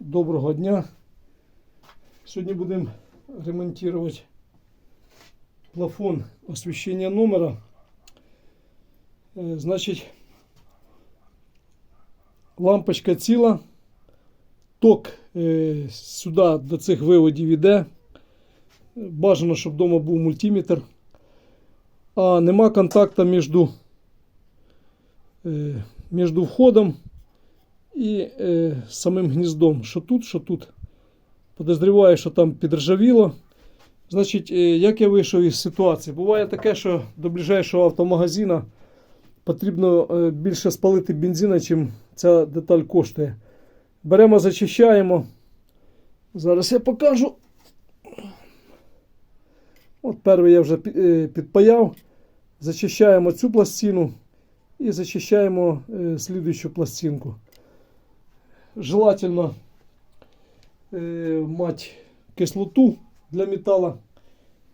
Доброго дня. Сьогодні будемо ремонтувати плафон освіщення номера. Е, Значить, лампочка ціла, ток е, сюди до цих виводів іде. Бажано, щоб вдома був мультиметр. А нема контакту між, е, між входом і е, самим гніздом. Що тут, що тут. Подозріваю, що там підржавіло. Значить, е, як я вийшов із ситуації? Буває таке, що до ближайшого автомагазина потрібно е, більше спалити бензина, чим ця деталь коштує. Беремо, зачищаємо. Зараз я покажу. От перший я вже е, підпаяв. Зачищаємо цю пластину і зачищаємо е, слідуючу пластинку. Желательно е, мать кислоту для металла.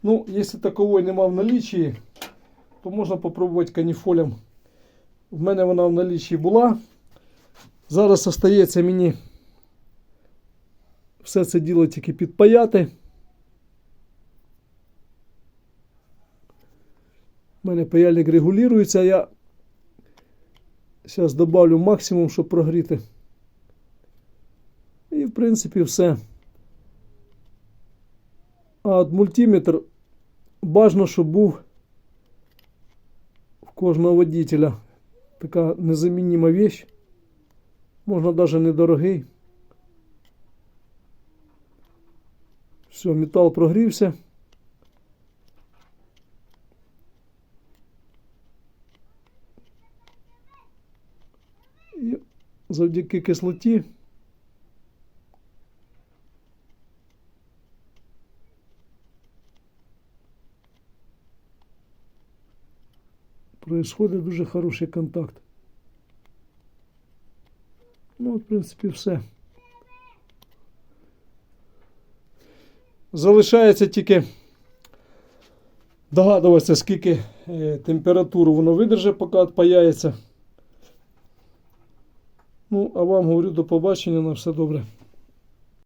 Ну, если такової нема в наличии, то можна попробувати каніфолем. В мене вона в наличии була. Зараз остається мені все це діло тільки підпаяти. У мене паяльник регулюється, я зараз добавлю максимум, щоб прогріти. Принципі все. А от мультиметр бажано, щоб був в кожного водителя. Така незаміннима вещь. Можна навіть недорогий. Все, метал прогрівся. І завдяки кислоті происходит дуже хороший контакт. Ну, в принципі, все. Залишається тільки догадуватися, скільки е, температуру воно видержить, поки відпаяється. Ну, а вам говорю до побачення, на все добре.